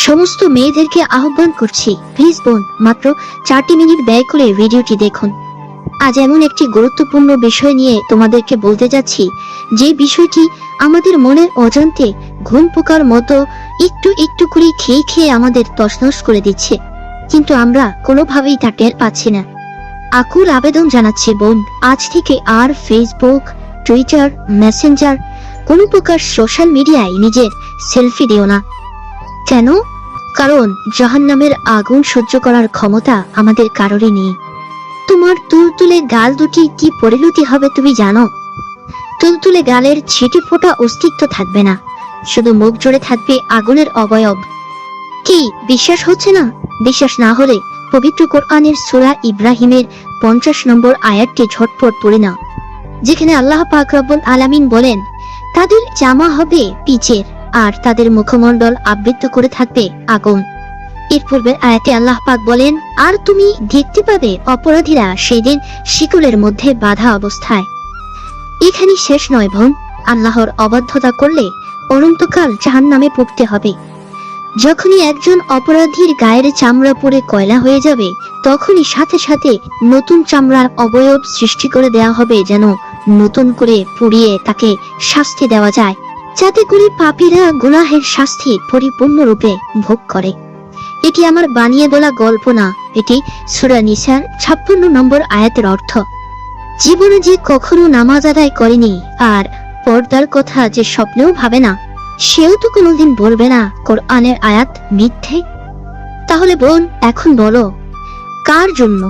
সমস্ত মেয়েদেরকে আহ্বান করছি প্লিজ বোন, মাত্র চারটি মিনিট ব্যয় করে ভিডিওটি দেখুন। আজ এমন একটি গুরুত্বপূর্ণ বিষয় নিয়ে তোমাদেরকে বলতে যাচ্ছি, যে বিষয়টি আমাদের মনের অজান্তে ঘুম পোকার মতো একটু একটু করে খেয়ে খেয়ে আমাদের তছনছ করে দিচ্ছে। কিন্তু আমরা কোনোভাবেই তা টের পাচ্ছি না। আকুল আবেদন জানাচ্ছি বোন, আজ থেকে আর ফেসবুক টুইটার মেসেঞ্জার কোনো প্রকার সোশ্যাল মিডিয়ায় নিজের সেলফি দিও না। কেন? কারণ জাহান্নামের আগুন সহ্য করার ক্ষমতা আমাদের কারোরই নেই। তোমার তুলতুলে গাল দুটি কি পরিণতি হবে তুমি জানো? তুলতুলে গালের ছিটে ফোটা অস্তিত্ব থাকবে না, শুধু মুখ জুড়ে থাকবে আগুনের অবয়ব। কি, বিশ্বাস হচ্ছে না? বিশ্বাস না হলে পবিত্র কোরআনের সূরা ইব্রাহিমের পঞ্চাশ নম্বর আয়াতটি ঝটপট পড়ে নাও, যেখানে আল্লাহ পাক রব্বুল আলামিন বলেন, তাদের জামা হবে পিচের। আর তাদের মুখমণ্ডল আবৃত্ত করে থাকবে আগুন। এর পূর্বে আয়াতে আল্লাহ পাক বলেন, আর তুমি দেখতে পাবে অপরাধীরা সেই দিন শিকলের মধ্যে বাধা অবস্থায়। এখানে শেষ নয় বোন, আল্লাহর অবাধ্যতা করলে অনন্তকাল জাহান নামে পড়তে হবে। যখনই একজন অপরাধীর গায়ের চামড়া পরে কয়লা হয়ে যাবে, তখনই সাথে সাথে নতুন চামড়ার অবয়ব সৃষ্টি করে দেওয়া হবে যেন নতুন করে পুড়িয়ে তাকে শাস্তি দেওয়া যায়। যাতে করে পাপীরা গুনাহের শাস্তি পরিপূর্ণরূপে ভোগ করে। এটি আমার বানিয়ে বলা গল্প না। এটি সুরা নিসার ছাপ্পান্ন নম্বর আয়াতের অর্থ। জীবনে যে কখনো নামাজ আদায় করেনি, আর পর্দার কথা যে স্বপ্নেও ভাবে না, সেও তো কোনোদিন বলবে না, কোরআনের আয়াত মিথ্যে? তাহলে বোন, এখন বলো, কার জন্য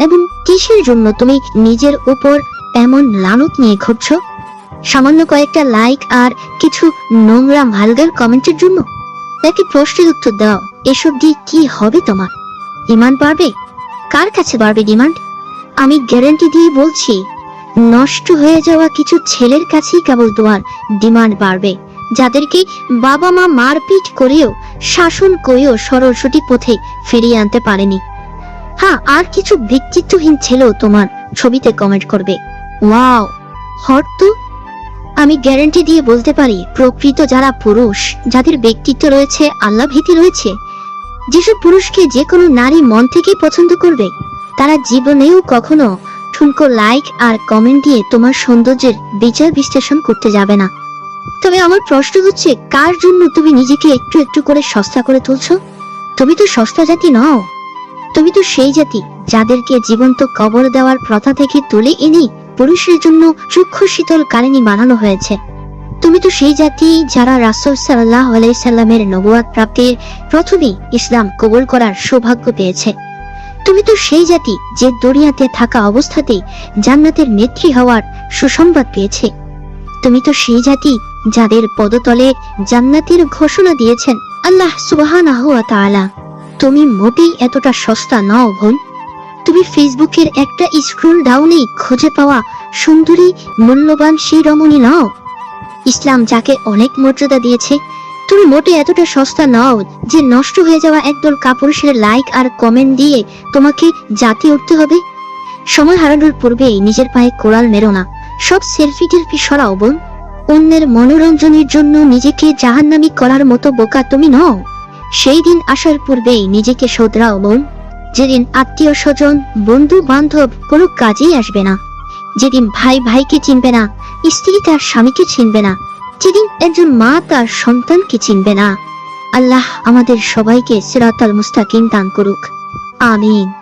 এবং কিসের জন্য তুমি নিজের উপর এমন লানত নিয়ে ঘুরছো? সামান্য কয়েকটা লাইক আর কিছু নোংরা ভালগার কমেন্টের জন্য নাকি প্রশ্নের উত্তর দাও। এসব দিয়ে কি হবে তোমার? ইমান বাড়বে? কার কাছে বাড়বে ডিমান্ড আমি গ্যারান্টি দিয়ে বলছি, নষ্ট হয়ে যাওয়া কিছু ছেলের কাছেই কেবল তোমার ডিমান্ড বাড়বে। যাদেরকে বাবা মা মারপিট করেও, শাসন করেও সরল সঠিক পথে ফিরিয়ে আনতে পারেনি। হ্যাঁ আর কিছু ব্যক্তিত্বহীন ছেলেও তোমার ছবিতে কমেন্ট করবে। ওয়াও, হট তো। আমি গ্যারান্টি দিয়ে বলতে পারি, প্রকৃত যারা পুরুষ, যাদের ব্যক্তিত্ব রয়েছে, আল্লাহ ভীতি রয়েছে। যেসব পুরুষকে যে কোনো নারী মন থেকেই পছন্দ করবে, তারা জীবনেও কখনো ঠুনকো লাইক আর কমেন্ট দিয়ে তোমার সৌন্দর্যের বিচার বিশ্লেষণ করতে যাবে না। তবে আমার প্রশ্ন হচ্ছে, কার জন্য তুমি নিজেকে একটু একটু করে সস্তা করে তুলছো? তুমি তো সস্তা জাতি নও। তুমি তো সেই জাতি যাদেরকে জীবন্ত কবর দেওয়ার প্রথা থেকে তুলে এনে পুরুষের জন্য সূক্ষ্ম শীতল কারিনী বানানো হয়েছে। তুমি তো সেই জাতি যারা রাসূল সাল্লাহ আলাইসাল্লামের নবুয়াদ প্রাপ্তির প্রথমেই ইসলাম কবুল করার সৌভাগ্য পেয়েছে। তুমি তো সেই জাতি যে দুনিয়াতে থাকা অবস্থাতেই জান্নাতের নেত্রী হওয়ার সুসংবাদ পেয়েছে। তুমি তো সেই জাতি যাদের পদতলে জান্নাতের ঘোষণা দিয়েছেন আল্লাহ তাআলা। তুমি মোটেই এতটা সস্তা নও বোন। তুমি ফেসবুকের একটা স্ক্রল ডাউনেই খুঁজে পাওয়া সুন্দরী, মূল্যবান সেই রমণী নও। ইসলাম যাকে অনেক মর্যাদা দিয়েছে, তুমি মোটে এতটা সস্তা নও যে নষ্ট হয়ে যাওয়া একদল কাপুরুষের লাইক আর কমেন্ট দিয়ে তোমাকে জাতি উঠতে হবে। সময় হারানোর পূর্বেই নিজের পায়ে কোড়াল মেরো না। সব সেলফি টেলফি সরাও বোন, অন্যের মনোরঞ্জনের জন্য নিজেকে জাহান্নামি করার মতো বোকা তুমি নও। সেই দিন আসার পূর্বেই নিজেকে শোধরাও বোন। যেদিন আত্মীয় স্বজন, বন্ধু বান্ধব কোনো কাজেই আসবে না। যেদিন ভাই ভাইকে চিনবে না, স্ত্রী তার স্বামীকে চিনবে না, যেদিন একজন মা তার সন্তানকে চিনবে না। আল্লাহ আমাদের সবাইকে সিরাতাল মুস্তাকিম দান করুক। আমিন।